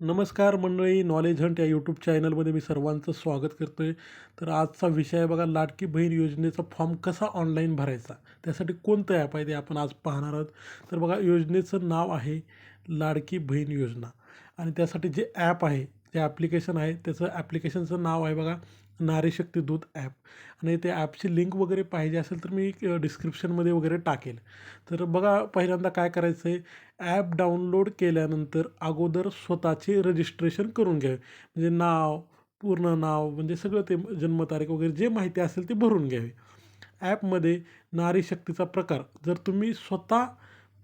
नमस्कार मंडळी knowledge Hunt या यूट्यूब चॅनलमध्ये मी सर्वांचं स्वागत करतो आहे तर आजचा विषय आहे बघा लाडकी बहीण योजनेचा फॉर्म कसा ऑनलाईन भरायचा? त्यासाठी कोणतं ॲप आहे ते आपण आज पाहणार आहोत. तर बघा योजनेचं नाव आहे लाडकी बहीण योजना. आणि त्यासाठी जे ॲप आहे जे ॲप्लिकेशन आहे त्याचं ॲप्लिकेशनचं नाव आहे बघा नारीशक्ती दूत ॲप आणि त्या ॲपची लिंक वगैरे पाहिजे असेल तर मी डिस्क्रिप्शनमध्ये वगैरे टाकेल. तर बघा पहिल्यांदा काय करायचं आहे ॲप डाउनलोड केल्यानंतर अगोदर स्वतःचे रजिस्ट्रेशन करून घ्यावे म्हणजे नाव पूर्ण नाव म्हणजे सगळं ते जन्मतारीख वगैरे जे माहिती असेल ते भरून घ्यावे ॲपमध्ये नारीशक्तीचा प्रकार जर तुम्ही स्वतः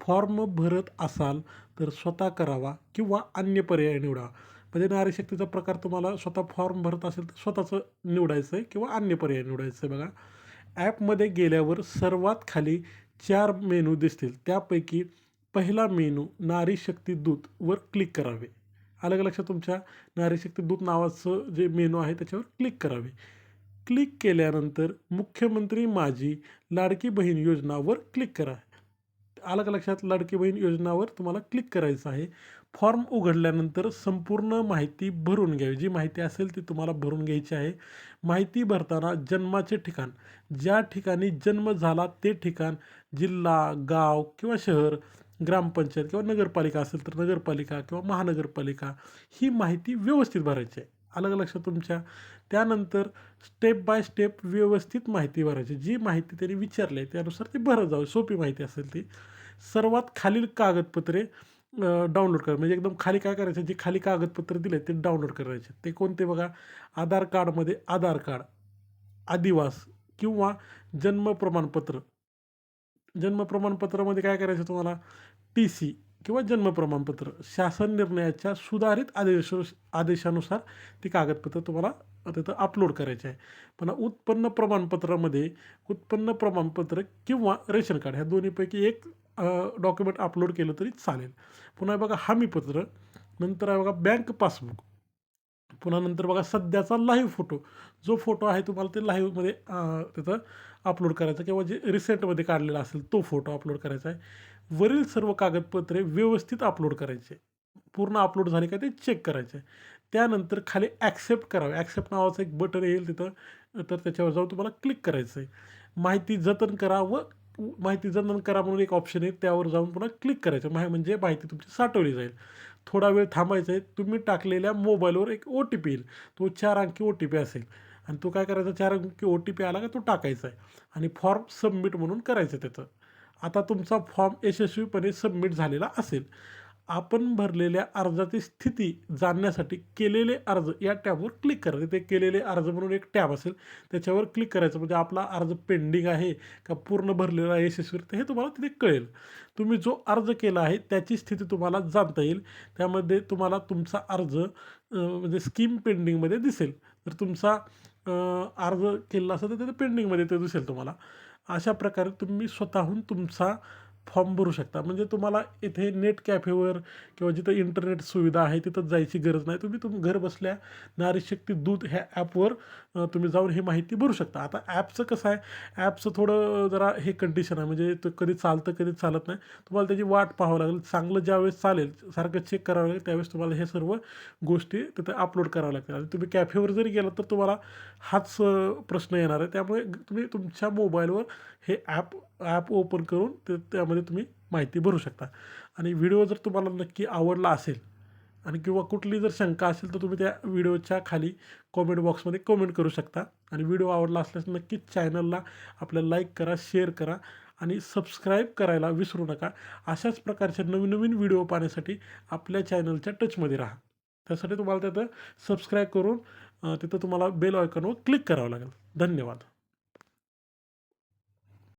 फॉर्म भरत असाल तर स्वतः करावा किंवा अन्य पर्याय निवडा. म्हणजे नारी शक्तीचा प्रकार तुम्हाला स्वतः फॉर्म भरत असेल तर स्वतःचं निवडायचं आहे किंवा अन्य पर्याय निवडायचं आहे बघा ॲपमध्ये गेल्यावर सर्वात खाली चार मेनू दिसतील. त्यापैकी पहिला मेनू नारी शक्ती दूत वर क्लिक करावे. अलग लक्षात तुमच्या? नारी शक्ती दूत नावाचं जे मेनू आहे त्याच्यावर क्लिक करावे. क्लिक केल्यानंतर मुख्यमंत्री माझी लाडकी बहीण योजनावर क्लिक करा. अलग लक्षात? लाडकी बहीण योजनावर तुम्हाला क्लिक करायचं आहे. फॉर्म उघडल्यानंतर संपूर्ण माहिती भरून घ्यावी. जी माहिती असेल ती तुम्हाला भरून घ्यायची आहे. माहिती भरताना जन्माचे ठिकाण. ज्या ठिकाणी जन्म झाला ते ठिकाण जिल्हा गाव किंवा शहर ग्रामपंचायत किंवा नगरपालिका असेल तर नगरपालिका किंवा महानगरपालिका ही माहिती व्यवस्थित भरायची आहे. अलग लक्षात तुमच्या. त्यानंतर स्टेप बाय स्टेप व्यवस्थित माहिती भरायची. जी माहिती त्यांनी विचारली आहे त्यानुसार ती भरत जावी. सोपी माहिती असेल ती. सर्वात खालील कागदपत्रे डाउनलोड करा. म्हणजे एकदम खाली काय करायचं? जे खाली कागदपत्र दिले ते डाउनलोड करायचे. ते कोणते बघा? आधार कार्डमध्ये आधार कार्ड आदिवास किंवा जन्म प्रमाणपत्र. जन्म प्रमाणपत्रामध्ये काय करायचं तुम्हाला? टी सी किंवा जन्म प्रमाणपत्र. शासन निर्णयाच्या सुधारित आदेश आदेशानुसार ती कागदपत्र तुम्हाला तिथं अपलोड करायचे आहे. पण उत्पन्न प्रमाणपत्रामध्ये उत्पन्न प्रमाणपत्र किंवा रेशन कार्ड ह्या दोन्हीपैकी एक डॉक्युमेंट अपलोड केलं तरी चालेल. पुन्हा बघा हमीपत्र नंतर आहे बघा बँक पासबुक पुन्हा नंतर बघा सध्याचा लाईव्ह फोटो जो फोटो आहे तुम्हाला ते लाईव्हमध्ये त्याचं अपलोड करायचा किंवा जे रिसेंटमध्ये काढलेला असेल तो फोटो अपलोड करायचा आहे. वरील सर्व कागदपत्रे व्यवस्थित अपलोड करायचे. पूर्ण अपलोड झाले का ते चेक करायचे. त्यानंतर खाली ॲक्सेप्ट करावे. ॲक्सेप्ट नावाचं एक बटन येईल तिथं. तर त्याच्यावर जाऊन तुम्हाला क्लिक करायचं आहे माहिती जतन करा व माहिती जतन करा म्हणून एक ऑप्शन आहे. त्यावर जाऊन पुन्हा क्लिक करायचं. माहि म्हणजे माहिती तुमची साठवली जाईल. थोडा वेळ थांबायचं आहे तुम्ही टाकलेल्या मोबाईलवर एक ओ टी पी येईल. तो चार अंकी ओ टी पी असेल. आणि तो काय करायचा? चार अंकी ओ टी पी आला का तो टाकायचा आहे. आणि फॉर्म सबमिट म्हणून करायचं त्याचं. आता तुमचा फॉर्म यशस्वीपणे सबमिट झालेला असेल. आपण भरलेल्या अर्जाची स्थिती जाणण्यासाठी केलेले अर्ज या टॅबवर क्लिक करा. ते केलेले अर्ज म्हणून एक टॅब असेल त्याच्यावर क्लिक करायचं म्हणजे आपला अर्ज पेंडिंग आहे का पूर्ण भरलेला आहे यशस्वी हे तुम्हाला तिथे कळेल. तुम्ही जो अर्ज केला आहे त्याची स्थिती तुम्हाला जाणता येईल. त्यामध्ये तुम्हाला तुमचा अर्ज म्हणजे स्कीम पेंडिंगमध्ये दिसेल. तर तुमचा अर्ज केला असेल तर ते पेंडिंगमध्ये ते दिसेल तुम्हाला. अशा प्रकारे तुम्ही स्वतःहून तुमचा फॉर्म भरू शकता. म्हणजे तुम्हाला इथे नेट कॅफेवर किंवा जिथं इंटरनेट सुविधा आहे तिथं जायची गरज नाही. तुम्ही तुम्ही घर बसल्या नारी शक्ती दूध ह्या ॲपवर तुम्ही जाऊन ही माहिती भरू शकता. आता ॲपचं कसं आहे? ॲपचं थोडं जरा हे कंडिशन आहे. म्हणजे ते कधी चालतं कधी चालत नाही. तुम्हाला त्याची वाट पाहावं लागेल. चांगलं ज्यावेळेस चालेल सारखं चेक करावं लागेल. त्यावेळेस तुम्हाला हे सर्व गोष्टी तिथं अपलोड करावं लागतील. आणि तुम्ही कॅफेवर जरी गेलात तर तुम्हाला हाच प्रश्न येणार आहे. त्यामुळे तुम्ही तुमच्या मोबाईलवर हे ॲप ॲप ओपन करून ते त्यामध्ये तुम्ही माहिती भरू शकता. आणि व्हिडिओ जर तुम्हाला नक्की आवडला असेल आणि किंवा कुठली जर शंका असेल तर तुम्ही त्या व्हिडिओच्या खाली कॉमेंट बॉक्समध्ये कमेंट करू शकता. आणि व्हिडिओ आवडला असल्यास नक्कीच चॅनलला आपल्या लाईक करा शेअर करा आणि सबस्क्राईब करायला विसरू नका. अशाच प्रकारचे नवीन नवीन व्हिडिओ पाहण्यासाठी आपल्या चॅनलच्या टचमध्ये राहा. त्यासाठी तुम्हाला तिथं सबस्क्राईब करून तिथं तुम्हाला बेल आयकॉनवर क्लिक करावं लागेल. धन्यवाद.